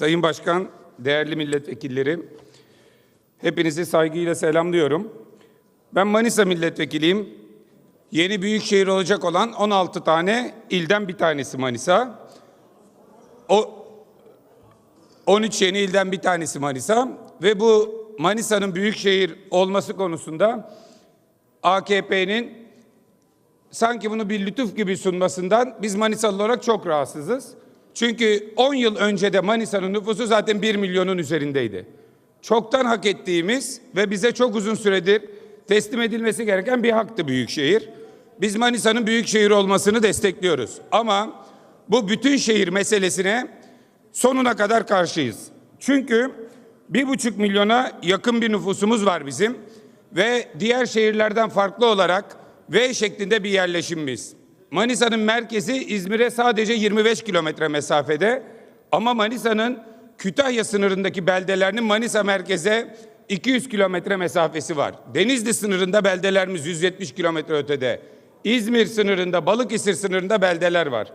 Sayın Başkan, değerli milletvekilleri, hepinizi saygıyla selamlıyorum. Ben Manisa milletvekiliyim. Yeni büyük şehir olacak olan 16 tane ilden bir tanesi Manisa. O 13 yeni ilden bir tanesi Manisa ve bu Manisa'nın büyük şehir olması konusunda AKP'nin sanki bunu bir lütuf gibi sunmasından biz Manisalı olarak çok rahatsızız. Çünkü 10 yıl önce de Manisa'nın nüfusu zaten 1 milyonun üzerindeydi. Çoktan hak ettiğimiz ve bize çok uzun süredir teslim edilmesi gereken bir haktı büyükşehir. Biz Manisa'nın büyükşehir olmasını destekliyoruz. Ama bu bütün şehir meselesine sonuna kadar karşıyız. Çünkü bir buçuk milyona yakın bir nüfusumuz var bizim ve diğer şehirlerden farklı olarak V şeklinde bir yerleşimimiz. Manisa'nın merkezi İzmir'e sadece 25 kilometre mesafede ama Manisa'nın Kütahya sınırındaki beldelerinin Manisa merkeze 200 kilometre mesafesi var. Denizli sınırında beldelerimiz 170 kilometre ötede. İzmir sınırında, Balıkesir sınırında beldeler var.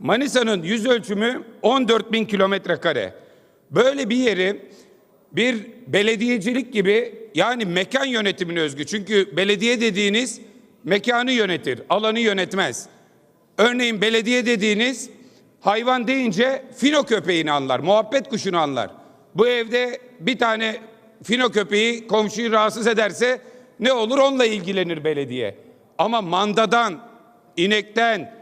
Manisa'nın yüz ölçümü 14 bin kilometre kare. Böyle bir yeri bir belediyecilik gibi yani mekan yönetimine özgü. Çünkü belediye dediğiniz mekanı yönetir, alanı yönetmez. Örneğin belediye dediğiniz hayvan deyince fino köpeğini anlar, muhabbet kuşunu anlar. Bu evde bir tane fino köpeği komşuyu rahatsız ederse ne olur onunla ilgilenir belediye. Ama mandadan, inekten,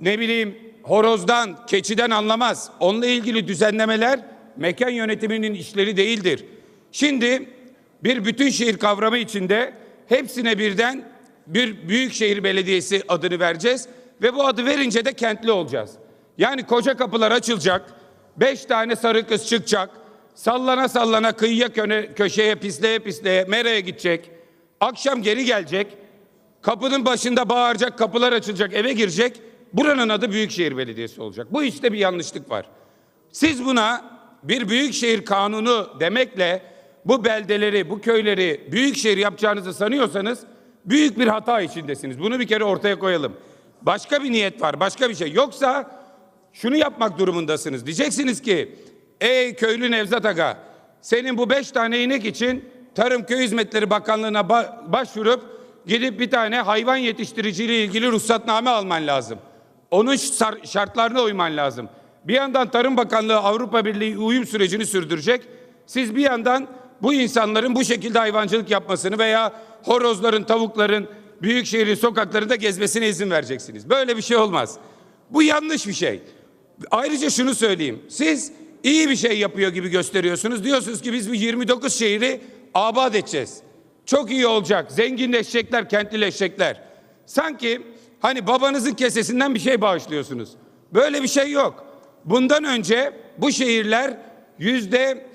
ne bileyim horozdan, keçiden anlamaz. Onunla ilgili düzenlemeler mekan yönetiminin işleri değildir. Şimdi bir bütün şehir kavramı içinde hepsine birden bir büyükşehir belediyesi adını vereceğiz ve bu adı verince de kentli olacağız. Yani koca kapılar açılacak, beş tane sarı kız çıkacak, sallana sallana kıyıya köne, köşeye pisleye pisleye meraya gidecek, akşam geri gelecek, kapının başında bağıracak, kapılar açılacak, eve girecek. Buranın adı Büyükşehir Belediyesi olacak. Bu işte bir yanlışlık var. Siz buna bir büyükşehir kanunu demekle bu beldeleri, bu köyleri büyükşehir yapacağınızı sanıyorsanız büyük bir hata içindesiniz. Bunu bir kere ortaya koyalım. Başka bir niyet var, başka bir şey. Yoksa şunu yapmak durumundasınız. Diyeceksiniz ki ey köylü Nevzat Aga senin bu beş tane inek için Tarım Köy Hizmetleri Bakanlığı'na ba- başvurup gidip bir tane hayvan yetiştiriciliği ilgili ruhsatname alman lazım. Onun şar- şartlarına uyman lazım. Bir yandan Tarım Bakanlığı Avrupa Birliği uyum sürecini sürdürecek. Siz bir yandan bu insanların bu şekilde hayvancılık yapmasını veya horozların, tavukların büyük şehrin sokaklarında gezmesine izin vereceksiniz. Böyle bir şey olmaz. Bu yanlış bir şey. Ayrıca şunu söyleyeyim. Siz iyi bir şey yapıyor gibi gösteriyorsunuz. Diyorsunuz ki biz bu 29 şehri abat edeceğiz. Çok iyi olacak. Zenginleşecekler, kentlileşecekler. Sanki hani babanızın kesesinden bir şey bağışlıyorsunuz. Böyle bir şey yok. Bundan önce bu şehirler yüzde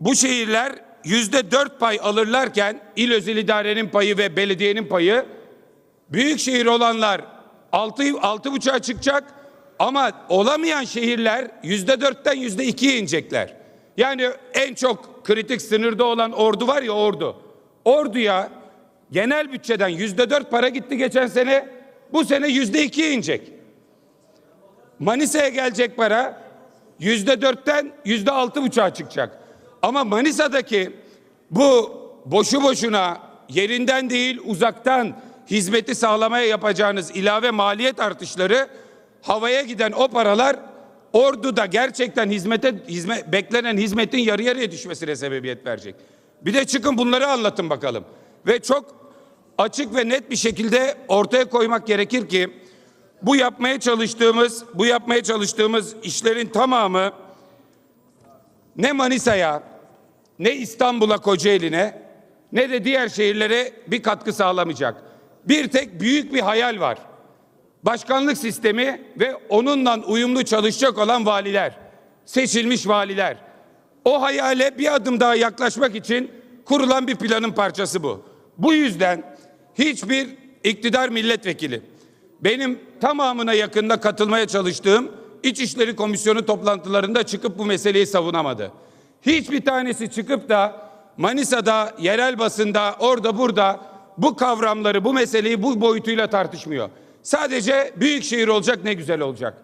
bu şehirler yüzde dört pay alırlarken il özel idarenin payı ve belediyenin payı büyük şehir olanlar altı, altı buçuğa çıkacak ama olamayan şehirler yüzde dörtten yüzde ikiye inecekler. Yani en çok kritik sınırda olan ordu var ya ordu. Orduya genel bütçeden yüzde dört para gitti geçen sene. Bu sene yüzde ikiye inecek. Manisa'ya gelecek para yüzde dörtten yüzde altı buçuğa çıkacak. Ama Manisa'daki bu boşu boşuna yerinden değil uzaktan hizmeti sağlamaya yapacağınız ilave maliyet artışları havaya giden o paralar orduda gerçekten hizmete hizmet, beklenen hizmetin yarı yarıya düşmesine sebebiyet verecek. Bir de çıkın bunları anlatın bakalım. Ve çok açık ve net bir şekilde ortaya koymak gerekir ki bu yapmaya çalıştığımız, bu yapmaya çalıştığımız işlerin tamamı ne Manisa'ya, ne İstanbul'a, Kocaeli'ne, ne de diğer şehirlere bir katkı sağlamayacak. Bir tek büyük bir hayal var. Başkanlık sistemi ve onunla uyumlu çalışacak olan valiler, seçilmiş valiler. O hayale bir adım daha yaklaşmak için kurulan bir planın parçası bu. Bu yüzden hiçbir iktidar milletvekili benim tamamına yakında katılmaya çalıştığım İçişleri Komisyonu toplantılarında çıkıp bu meseleyi savunamadı. Hiçbir tanesi çıkıp da Manisa'da, yerel basında, orada burada bu kavramları, bu meseleyi bu boyutuyla tartışmıyor. Sadece büyük şehir olacak ne güzel olacak.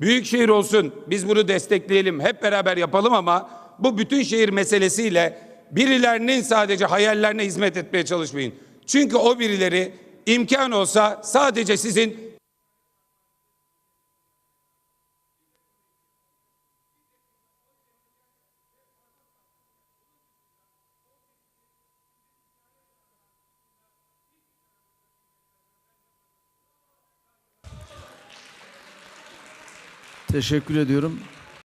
Büyükşehir olsun biz bunu destekleyelim hep beraber yapalım ama bu bütün şehir meselesiyle birilerinin sadece hayallerine hizmet etmeye çalışmayın. Çünkü o birileri imkan olsa sadece sizin Teşekkür ediyorum.